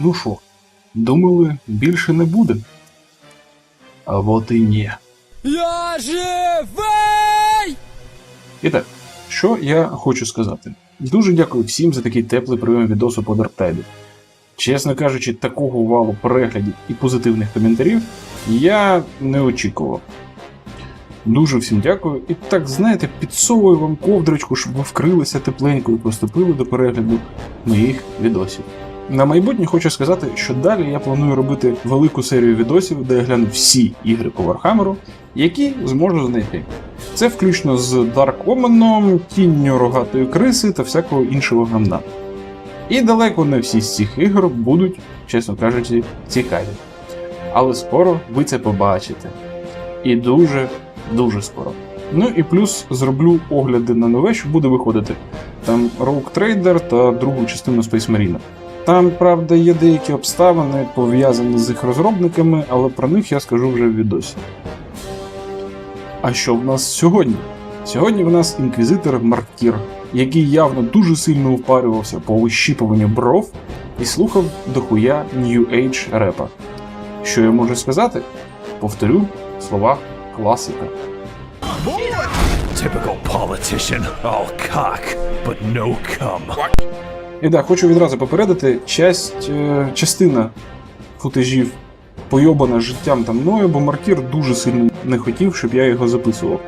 Ну що, думали, більше не буде? А от і ні. Я живий! І так, що я хочу сказати? Дуже дякую всім за такий теплий прийом відосу по Дарктайду. Чесно кажучи, такого валу переглядів і позитивних коментарів я не очікував. Дуже всім дякую. І так, знаєте, підсовую вам ковдрочку, щоб ви вкрилися тепленько і поступили до перегляду моїх відосів. На майбутнє хочу сказати, що далі я планую робити велику серію відосів, де я гляну всі ігри по Вархамеру, які зможу знайти. Це включно з Dark Omen, тінню рогатої криси та всякого іншого гамна. І далеко не всі з цих ігор будуть, чесно кажучи, цікаві. Але скоро ви це побачите. І дуже, дуже скоро. Ну і плюс зроблю огляди на нове, що буде виходити. Там Rogue Trader та другу частину Space Marine. Там, правда, є деякі обставини пов'язані з їх розробниками, але про них я скажу вже в відосі. А що в нас сьогодні? Сьогодні в нас інквізитор Марктір, який явно дуже сильно впарювався по вищіпуванню бров і слухав дохуя New Age репа. Що я можу сказати? Повторю в словах класика. Typical politician. All cock, but no cum. І так, хочу відразу попередити, часть, е, частина футажів пойобана життям та мною, бо Маркір дуже сильно не хотів, щоб я його записував.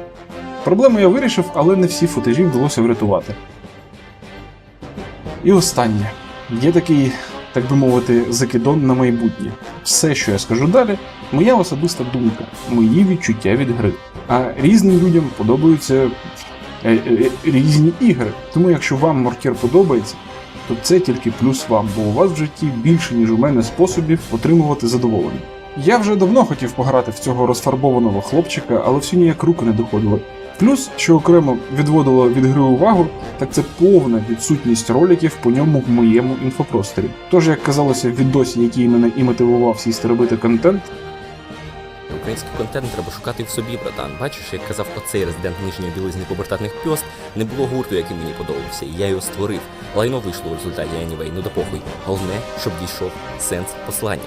Проблему я вирішив, але не всі футажі вдалося врятувати. І останнє. Є такий, так би мовити, закидон на майбутнє. Все, що я скажу далі, моя особиста думка, мої відчуття від гри. А різним людям подобаються е, е, різні ігри. Тому якщо вам Маркір подобається, то це тільки плюс вам, бо у вас в житті більше, ніж у мене способів отримувати задоволення. Я вже давно хотів пограти в цього розфарбованого хлопчика, але все ніяк руки не доходили. Плюс, що окремо відводило від гри увагу, так це повна відсутність роликів по ньому в моєму інфопросторі. Тож, як казалося в відосі, який мене і мотивував сісти робити контент, Український контент треба шукати в собі, братан. Бачиш, як казав оцей резидент нижньої білизни побертатних пьост, не було гурту, який мені подобався, і я його створив. Лайно вийшло в результаті anyway, ну да похуй. Головне, щоб дійшов сенс послання.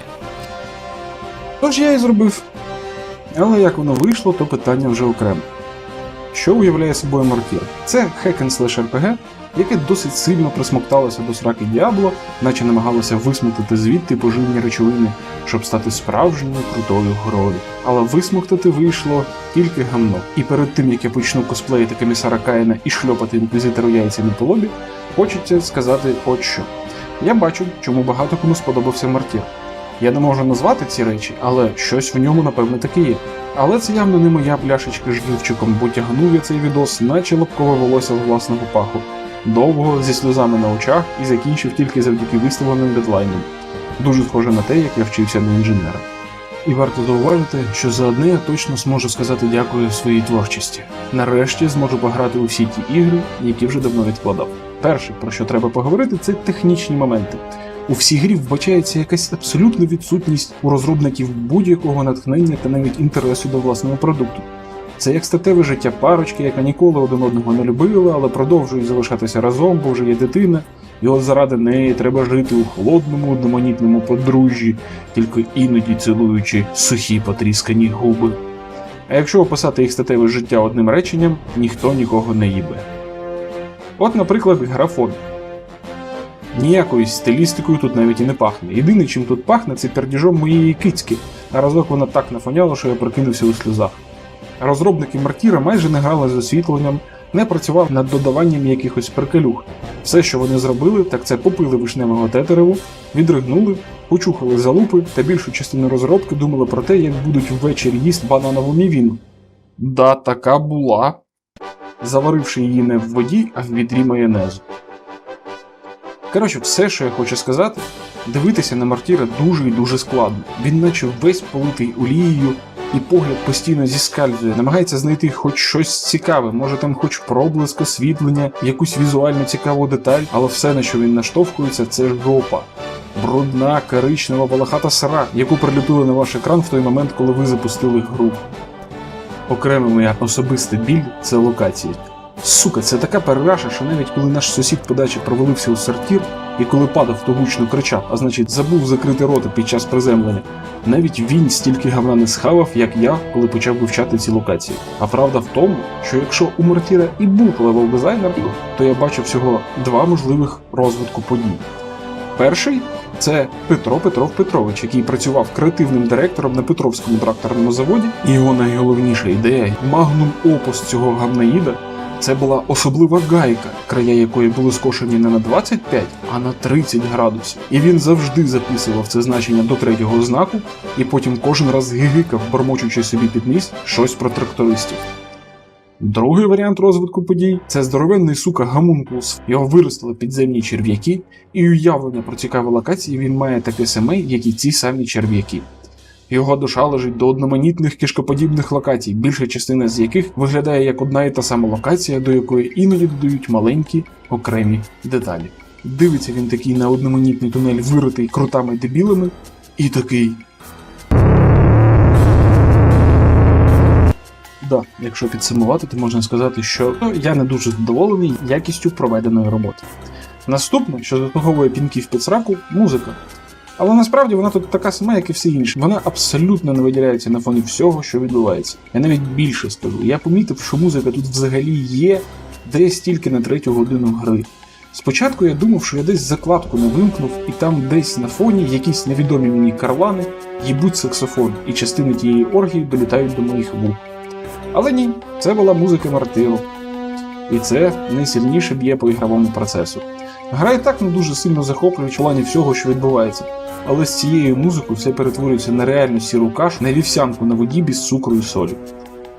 Тож я і зробив. Але як воно вийшло, то питання вже окремо. Що уявляє собою Маркір? Це slash RPG, яке досить сильно присмокталося до сраки Діабло, наче намагалося висмоктати звідти поживні речовини, щоб стати справжньою крутою грою. Але висмоктати вийшло тільки гамно. І перед тим як я почну косплеїти комісара Каїна і шльопати інквізитору яйцями по лобі, хочеться сказати от що. Я бачу, чому багато кому сподобався Мартір. Я не можу назвати ці речі, але щось в ньому напевне таки є. Але це явно не моя пляшечка з живчиком, бо тягнув я цей відос, наче лапкове волосся з власного паху. Довго зі сльозами на очах і закінчив тільки завдяки виставленим дедлайнам. Дуже схоже на те, як я вчився на інженера. І варто зауважити, що за одне я точно зможу сказати дякую своїй творчості. Нарешті зможу пограти у всі ті ігри, які вже давно відкладав. Перше, про що треба поговорити, це технічні моменти. У всій грі вбачається якась абсолютна відсутність у розробників будь-якого натхнення та навіть інтересу до власного продукту. Це як статеве життя парочки, яка ніколи один одного не любила, але продовжують залишатися разом, бо вже є дитина, і от заради неї треба жити у холодному, одноманітному подружжі, тільки іноді цілуючи сухі потріскані губи. А якщо описати їх статеве життя одним реченням, ніхто нікого не їбе. От, наприклад, графон. Ніякою стилістикою тут навіть і не пахне. Єдине, чим тут пахне, це пердіжом моєї кицьки, а разок вона так нафоняла, що я прокинувся у сльозах. Розробники Мартіра майже не грали з освітленням, не працював над додаванням якихось перкалюх. Все, що вони зробили, так це попили вишневого тетереву, відригнули, почухали залупи та більшу частину розробки думали про те, як будуть ввечері їсти бананову мівіну. Да, така була. Заваривши її не в воді, а в відрі майонезу. Коротше, все, що я хочу сказати, дивитися на Мартіра дуже і дуже складно. Він наче весь политий олією, і погляд постійно зіскальзує, намагається знайти хоч щось цікаве, може там хоч проблиск освітлення, якусь візуально цікаву деталь, але все, на що він наштовхується, це жопа. Брудна, коричнева, волохата сара, яку приліпили на ваш екран в той момент, коли ви запустили гру. Окремий моя особиста біль це локації. Сука, це така перераша, що навіть коли наш сусід по дачі провалився у сортір, і коли падав, то гучно кричав, а значить забув закрити рота під час приземлення. Навіть він стільки гавна не схавав, як я, коли почав вивчати ці локації. А правда в тому, що якщо у Мортіра і був левел дизайнер, то я бачив всього два можливих розвитку подій. Перший це Петро Петров Петрович, який працював креативним директором на Петровському тракторному заводі, і його найголовніша ідея магнум опус цього гамнаїда це була особлива гайка, края якої були скошені не на 25, а на 30 градусів. І він завжди записував це значення до третього знаку, і потім кожен раз гигикав, бормочучи собі під ніс щось про трактористів. Другий варіант розвитку подій це здоровенний сука гамункулс. Його виростили підземні черв'яки, і уявлення про цікаві локації він має таке саме, як і ці самі черв'яки. Його душа лежить до одноманітних кишкоподібних локацій, більша частина з яких виглядає як одна і та сама локація, до якої іноді додають маленькі окремі деталі. Дивиться він такий на одноманітний тунель, виритий крутами дебілами, і такий. Да, якщо підсумувати, то можна сказати, що ну, я не дуже задоволений якістю проведеної роботи. Наступне, що заслуговує пінків під сраку, музика. Але насправді вона тут така сама, як і всі інші. Вона абсолютно не виділяється на фоні всього, що відбувається. Я навіть більше скажу. Я помітив, що музика тут взагалі є десь тільки на третю годину гри. Спочатку я думав, що я десь закладку не вимкнув, і там десь на фоні якісь невідомі мені карлани їбуть саксофон, і частини тієї оргії долітають до моїх вух. Але ні, це була музика Мартиру. І це найсильніше б'є по ігровому процесу. Гра і так не дуже сильно захоплює в плані всього, що відбувається. Але з цією музикою все перетворюється на реальну сіру кашу, на вівсянку на воді без цукру і солі.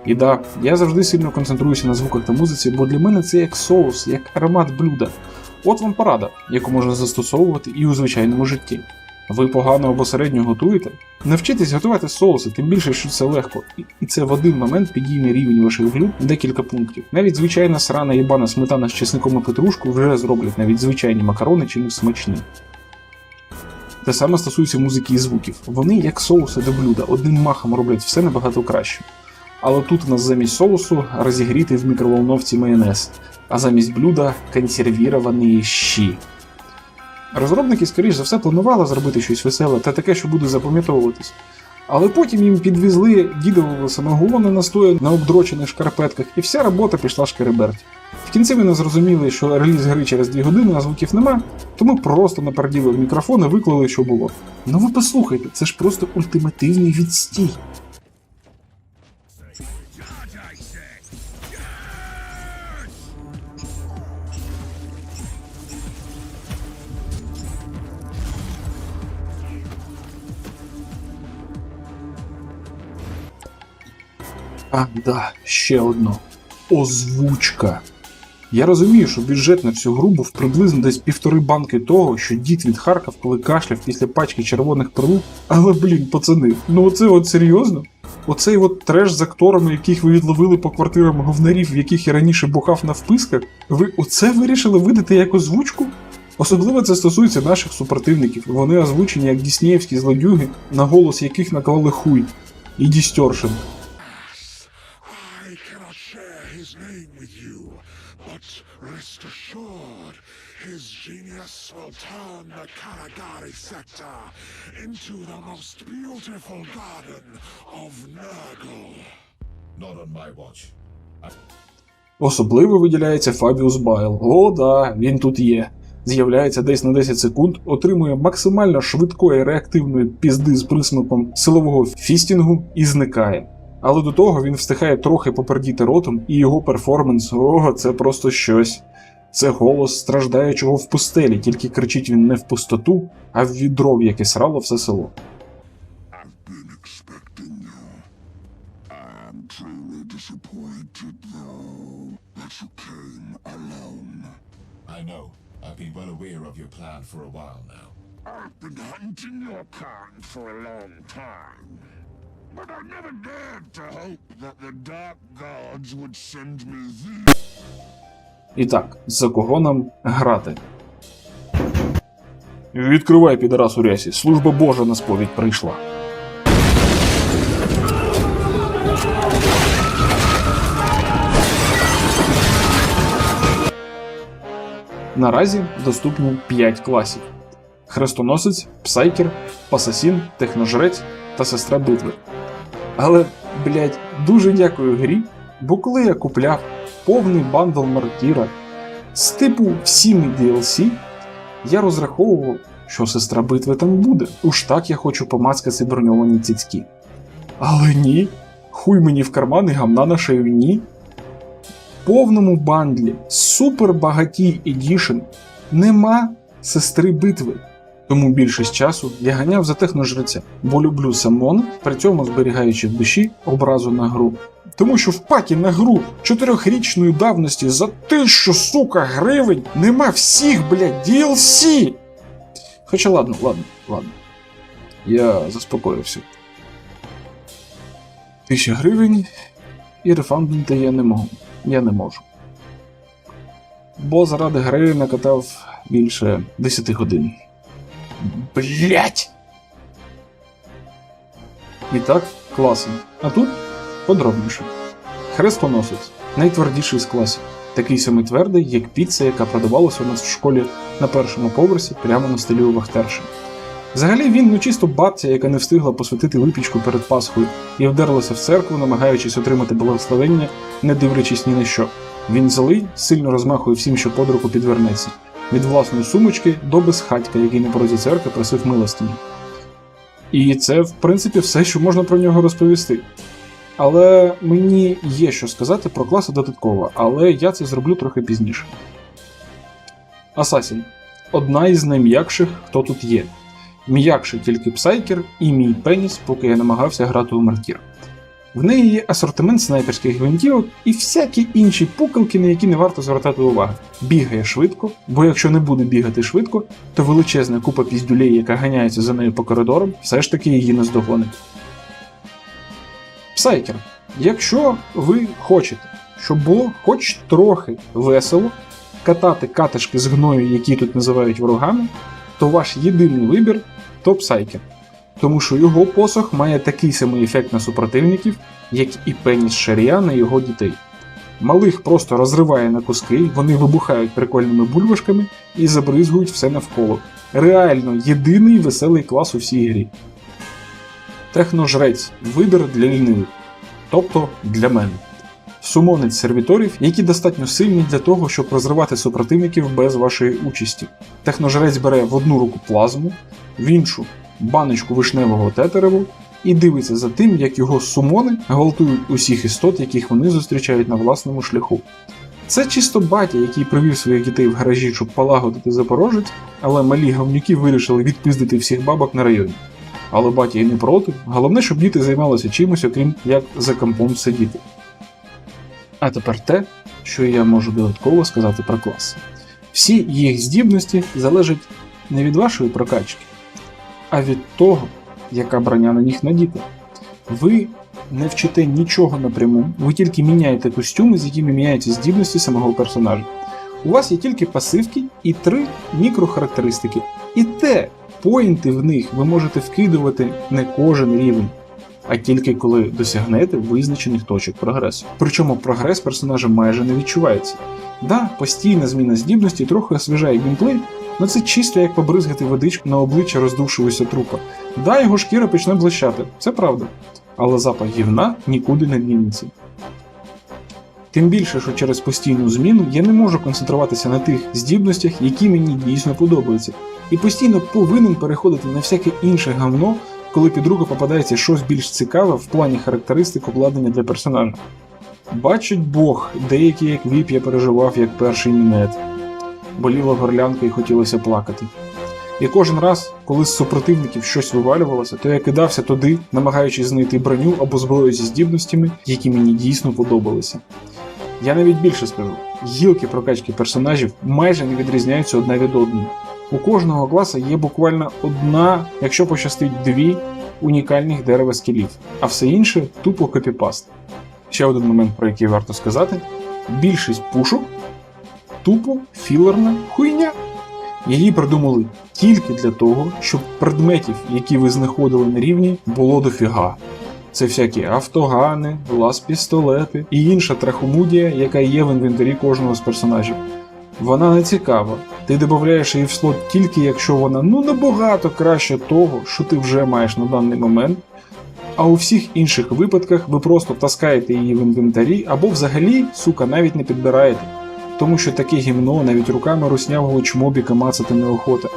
І да, я завжди сильно концентруюся на звуках та музиці, бо для мене це як соус, як аромат блюда. От вам порада, яку можна застосовувати і у звичайному житті. Ви погано або середньо готуєте? Навчитесь готувати соуси, тим більше, що це легко, І- це в один момент підійме рівень ваших блюд на декілька пунктів. Навіть звичайна срана єбана сметана з чесником і петрушку вже зроблять навіть звичайні макарони чимось смачні. Те саме стосується музики і звуків. Вони, як соуси до блюда, одним махом роблять все набагато краще. Але тут у нас замість соусу розігрітий в мікроволновці майонез, а замість блюда консервіровані щі. Розробники, скоріш за все, планували зробити щось веселе та таке, що буде запам'ятовуватись. Але потім їм підвезли дідового самогону настоя на обдрочених шкарпетках, і вся робота пішла шкереберть. В кінці вони зрозуміли, що реліз гри через 2 години, а звуків нема, тому просто наперділи в мікрофон і виклали, що було. Ну ви послухайте, це ж просто ультимативний відстій. А, да, ще одно. Озвучка. Я розумію, що бюджет на всю гру був приблизно десь півтори банки того, що дід відхаркав, коли кашляв після пачки червоних прилук. Але блін, пацани, ну оце от серйозно? Оцей от треш з акторами, яких ви відловили по квартирам говнарів, в яких я раніше бухав на вписках, ви оце вирішили видати як озвучку? Особливо це стосується наших супротивників. Вони озвучені як діснеївські злодюги, на голос яких наклали хуй і дістершен. Will turn the Karagari sector into the most beautiful garden of Nurgle. Not on my watch. Особливо виділяється Фабіус Байл. О, да, він тут є. З'являється десь на 10 секунд, отримує максимально швидкої реактивної пізди з присмаком силового фістінгу і зникає. Але до того він встигає трохи попердіти ротом, і його перформанс ого, це просто щось. Це голос страждаючого в пустелі, тільки кричить він не в пустоту, а в відро, в яке срало все село. For a long time. But I never dared to hope that the Dark Gods would send me these. І так, за кого нам грати? Відкривай, підарас у рясі, служба Божа на сповідь прийшла. Наразі доступні 5 класів: Хрестоносець, Псайкер, Асасін, Техножрець та Сестра битви. Але, блять, дуже дякую грі, бо коли я купляв повний бандл Мартіра з типу всіми DLC, я розраховував, що сестра битви там буде. Уж так я хочу помацкати броньовані цицьки. Але ні, хуй мені в карман і гамна на шею ні. Повному бандлі Супер Багатій Edition нема сестри битви. Тому більшість часу я ганяв за техножреця, бо люблю самон, при цьому зберігаючи в душі образу на гру. Тому що в пакі на гру чотирьохрічної давності за тисячу, сука, гривень нема всіх, блядь, DLC. Хоча ладно, ладно, ладно. Я заспокоївся. Тисяча гривень і рефанднути я не можу. Я не можу. Бо заради гри накатав більше 10 годин. Блять! І так, класно. А тут подробніше. Хрестоносець найтвердіший з класів. Такий самий твердий, як піца, яка продавалася у нас в школі на першому поверсі прямо на столі у Вахтерші. Взагалі він ну чисто бабця, яка не встигла посвятити випічку перед Пасхою і вдерлася в церкву, намагаючись отримати благословення, не дивлячись ні на що. Він злий, сильно розмахує всім, що под руку підвернеться. Від власної сумочки до безхатька, який на порозі церкви просив милостині. І це, в принципі, все, що можна про нього розповісти. Але мені є що сказати про класи додатково, але я це зроблю трохи пізніше. Асасін одна із найм'якших, хто тут є. М'якший тільки псайкер і мій пеніс, поки я намагався грати у Мартір. В неї є асортимент снайперських гвинтівок і всякі інші пукалки, на які не варто звертати уваги. Бігає швидко, бо якщо не буде бігати швидко, то величезна купа піздюлей, яка ганяється за нею по коридорам, все ж таки її наздогонить. Псайкер. Якщо ви хочете, щоб було хоч трохи весело катати катишки з гною, які тут називають ворогами, то ваш єдиний вибір то Псайкер. Тому що його посох має такий самий ефект на супротивників, як і пеніс Шарія на його дітей. Малих просто розриває на куски, вони вибухають прикольними бульбашками і забризгують все навколо. Реально єдиний веселий клас у всій грі. Техножрець вибір для лінивих, тобто для мене. Сумонець сервіторів, які достатньо сильні для того, щоб розривати супротивників без вашої участі. Техножрець бере в одну руку плазму, в іншу баночку вишневого тетереву і дивиться за тим, як його сумони гвалтують усіх істот, яких вони зустрічають на власному шляху. Це чисто батя, який привів своїх дітей в гаражі, щоб полагодити запорожець, але малі говнюки вирішили відпиздити всіх бабок на районі. Але батя і не проти, головне, щоб діти займалися чимось, окрім як за компом сидіти. А тепер те, що я можу додатково сказати про клас. Всі їх здібності залежать не від вашої прокачки, а від того, яка броня на них надіта. Ви не вчите нічого напряму, ви тільки міняєте костюми, з якими міняються здібності самого персонажа. У вас є тільки пасивки і три мікрохарактеристики. І те, поінти в них ви можете вкидувати не кожен рівень, а тільки коли досягнете визначених точок прогресу. Причому прогрес персонажа майже не відчувається. Да, постійна зміна здібності трохи освіжає геймплей, але це чисто як побризгати водичку на обличчя роздувшогося трупа. Да, його шкіра почне блищати, це правда. Але запах гівна нікуди не дінеться. Тим більше, що через постійну зміну я не можу концентруватися на тих здібностях, які мені дійсно подобаються, і постійно повинен переходити на всяке інше гавно, коли під руку попадається щось більш цікаве в плані характеристик обладнання для персонажа. Бачить Бог, деякі як віп я переживав як перший мінет. Боліла горлянка і хотілося плакати. І кожен раз, коли з супротивників щось вивалювалося, то я кидався туди, намагаючись знайти броню або зброю зі здібностями, які мені дійсно подобалися. Я навіть більше скажу: гілки прокачки персонажів майже не відрізняються одна від одної. У кожного класа є буквально одна, якщо пощастить дві унікальних дерева скілів, а все інше тупо копіпаст. Ще один момент, про який варто сказати: більшість пушок тупо філерна хуйня. Її придумали тільки для того, щоб предметів, які ви знаходили на рівні, було дофіга. Це всякі автогани, лаз-пістолети і інша трахомудія, яка є в інвентарі кожного з персонажів. Вона не цікава. Ти додаєш її в слот тільки якщо вона ну набагато краще того, що ти вже маєш на даний момент. А у всіх інших випадках ви просто таскаєте її в інвентарі або взагалі, сука, навіть не підбираєте. Тому що таке гімно навіть руками руснявого чмобіка мацати неохота.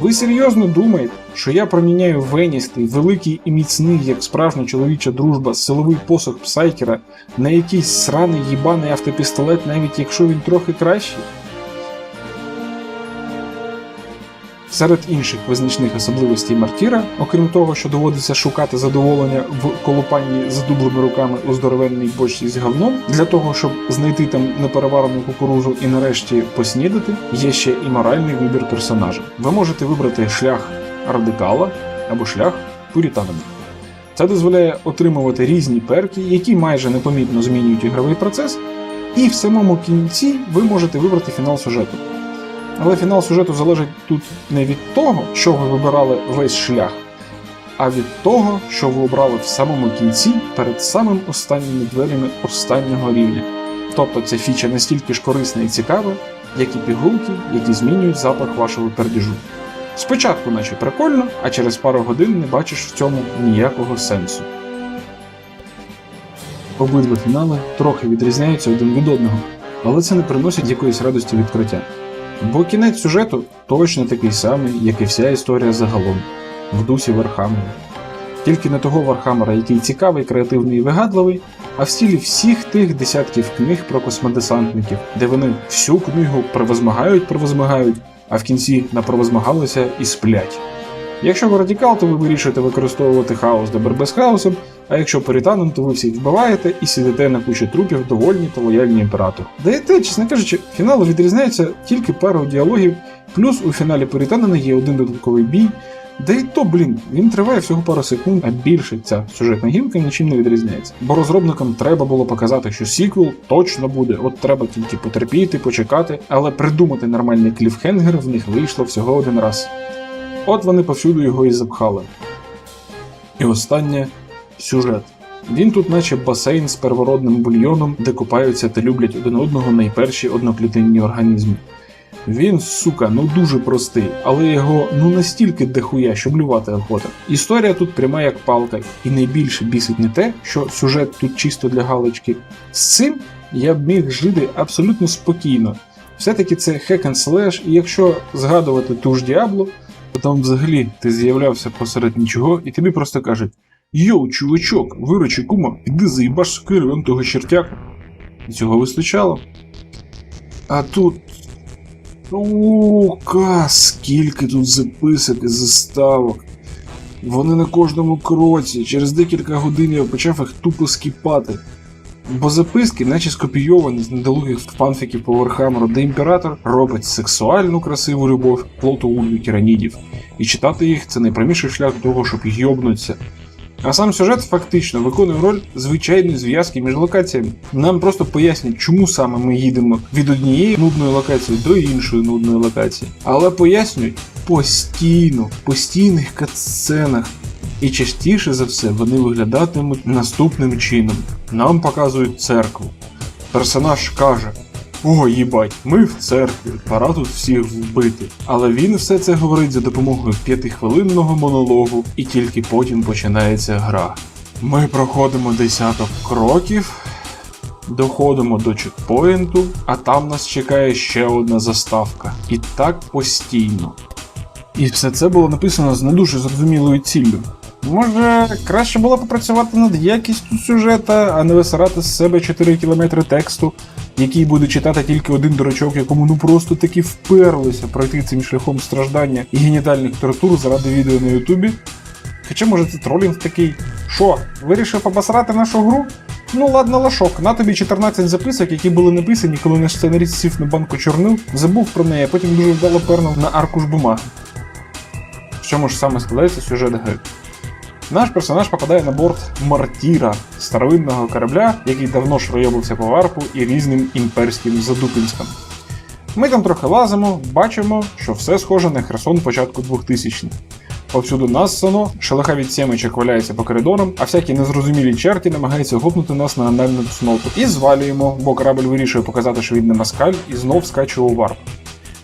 Ви серйозно думаєте, що я проміняю веністий, великий і міцний, як справжня чоловіча дружба, силовий посох псайкера на якийсь сраний їбаний автопістолет, навіть якщо він трохи кращий? Серед інших визначних особливостей Мартіра, окрім того, що доводиться шукати задоволення в колупанні з дублими руками у здоровенній бочці з говном, для того, щоб знайти там непереварену кукурузу і нарешті поснідати, є ще і моральний вибір персонажа. Ви можете вибрати шлях радикала або шлях пурітанина. Це дозволяє отримувати різні перки, які майже непомітно змінюють ігровий процес, і в самому кінці ви можете вибрати фінал сюжету. Але фінал сюжету залежить тут не від того, що ви вибирали весь шлях, а від того, що ви обрали в самому кінці перед самим останніми дверями останнього рівня. Тобто ця фіча настільки ж корисна і цікава, як і пігулки, які змінюють запах вашого пердіжу. Спочатку, наче прикольно, а через пару годин не бачиш в цьому ніякого сенсу. Обидва фінали трохи відрізняються один від одного, але це не приносить якоїсь радості відкриття. Бо кінець сюжету точно такий самий, як і вся історія загалом, в дусі Вархаммера. Тільки не того Вархаммера, який цікавий, креативний і вигадливий, а в стілі всіх тих десятків книг про космодесантників, де вони всю книгу превозмагають, превозмагають, а в кінці напровозмагалися і сплять. Якщо ви радикал, то ви вирішуєте використовувати хаос до боротьби з хаосом, а якщо пуританин, то ви всіх вбиваєте і сидите на кучі трупів довольні та лояльні імператору. Да і те, чесно кажучи, фінал відрізняється тільки пару діалогів, плюс у фіналі пуританина є один додатковий бій. Да і то, блін, він триває всього пару секунд, а більше ця сюжетна гілка нічим не відрізняється. Бо розробникам треба було показати, що сіквел точно буде, от треба тільки потерпіти, почекати, але придумати нормальний кліфхенгер в них вийшло всього один раз. От вони повсюду його і запхали. І останнє сюжет. Він тут, наче басейн з первородним бульйоном, де купаються та люблять один одного найперші одноклітинні організми. Він, сука, ну дуже простий, але його ну настільки дохуя, що блювати охота. Історія тут пряма як палка, і найбільше бісить не те, що сюжет тут чисто для галочки. З цим я б міг жити абсолютно спокійно. Все-таки це hack and slash, і якщо згадувати ту ж Діабло, то там взагалі ти з'являвся посеред нічого, і тобі просто кажуть: Йоу, чувачок, виручи кума, іди заїбаш сокиру вон того чертяка. І цього вистачало. А тут. Ука, скільки тут записок і заставок. Вони на кожному кроці. Через декілька годин я почав їх тупо скіпати. Бо записки, наче скопійовані з недолугих фанфіків по Вархамеру, де імператор робить сексуальну красиву любов плоту ульві тиранідів. І читати їх це найпряміший шлях до того, щоб йобнутися. А сам сюжет фактично виконує роль звичайної зв'язки між локаціями. Нам просто пояснять, чому саме ми їдемо від однієї нудної локації до іншої нудної локації. Але пояснюють постійно, в постійних катсценах. І частіше за все вони виглядатимуть наступним чином. Нам показують церкву. Персонаж каже: О, їбать, ми в церкві, пора тут всіх вбити. Але він все це говорить за допомогою п'ятихвилинного монологу, і тільки потім починається гра. Ми проходимо десяток кроків, доходимо до чекпоінту, а там нас чекає ще одна заставка. І так постійно. І все це було написано з не дуже зрозумілою ціллю. Може, краще було попрацювати над якістю сюжета, а не висирати з себе 4 кілометри тексту, який буде читати тільки один дурачок, якому ну просто таки вперлося пройти цим шляхом страждання і генітальних тортур заради відео на Ютубі. Хоча, може, це тролінг такий. Що, вирішив обосрати нашу гру? Ну ладно, лашок, на тобі 14 записок, які були написані, коли наш сценаріст сів на банку чорнил, забув про неї, а потім дуже вдало пернув на аркуш бумаги. В чому ж саме складається сюжет гри? Наш персонаж попадає на борт Мартіра, старовинного корабля, який давно шройобився по варпу і різним імперським задупинськам. Ми там трохи лазимо, бачимо, що все схоже на Херсон початку 2000-х. Повсюду нассано, шелеха від сімечок валяється по коридорам, а всякі незрозумілі черті намагаються гопнути нас на анальну цноту. І звалюємо, бо корабль вирішує показати, що він не москаль, і знов скачує у варп.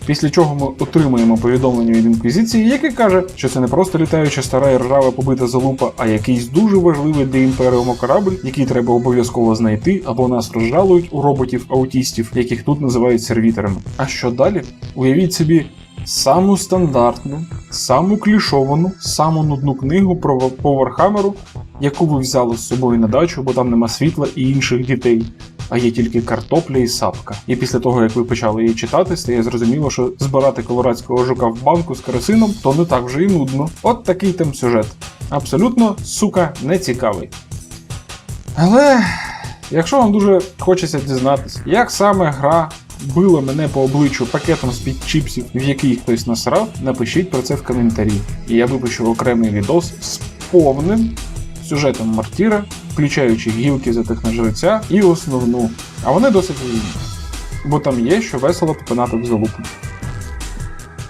Після чого ми отримуємо повідомлення від інквізиції, яке каже, що це не просто літаюча стара і ржава побита залупа, а якийсь дуже важливий для імперіуму корабль, який треба обов'язково знайти, або нас розжалують у роботів-аутістів, яких тут називають сервіторами. А що далі? Уявіть собі. Саму стандартну, саму клішовану, саму нудну книгу про по Вархамеру, яку ви взяли з собою на дачу, бо там нема світла і інших дітей, а є тільки картопля і сапка. І після того, як ви почали її читати, стає зрозуміло, що збирати колорадського жука в банку з керосином то не так вже і нудно. От такий там сюжет. Абсолютно, сука, не цікавий. Але якщо вам дуже хочеться дізнатися, як саме гра била мене по обличчю пакетом з під чіпсів, в який хтось насрав, напишіть про це в коментарі. І я випущу окремий відос з повним сюжетом Мартіра, включаючи гілки за техножреця і основну. А вони досить вільні. Бо там є що весело попинати в залупу.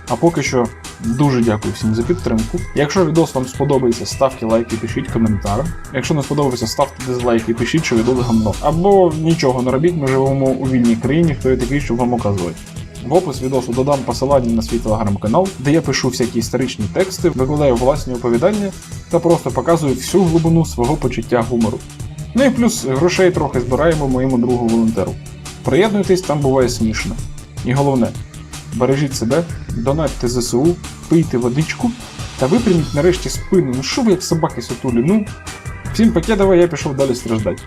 А поки що дуже дякую всім за підтримку. Якщо відос вам сподобається, ставте лайк і пишіть коментар. Якщо не сподобається, ставте дизлайк і пишіть, що відос гамно. Або нічого не робіть, ми живемо у вільній країні, хто я такий, щоб вам указувати. В опис відосу додам посилання на свій телеграм-канал, де я пишу всякі історичні тексти, викладаю власні оповідання та просто показую всю глибину свого почуття гумору. Ну і плюс грошей трохи збираємо моєму другу волонтеру. Приєднуйтесь, там буває смішно. І головне, бережіть себе, донатьте ЗСУ, пийте водичку та випряміть нарешті спину. Ну що ви як собаки сутулі? Ну, всім покедова, я пішов далі страждати.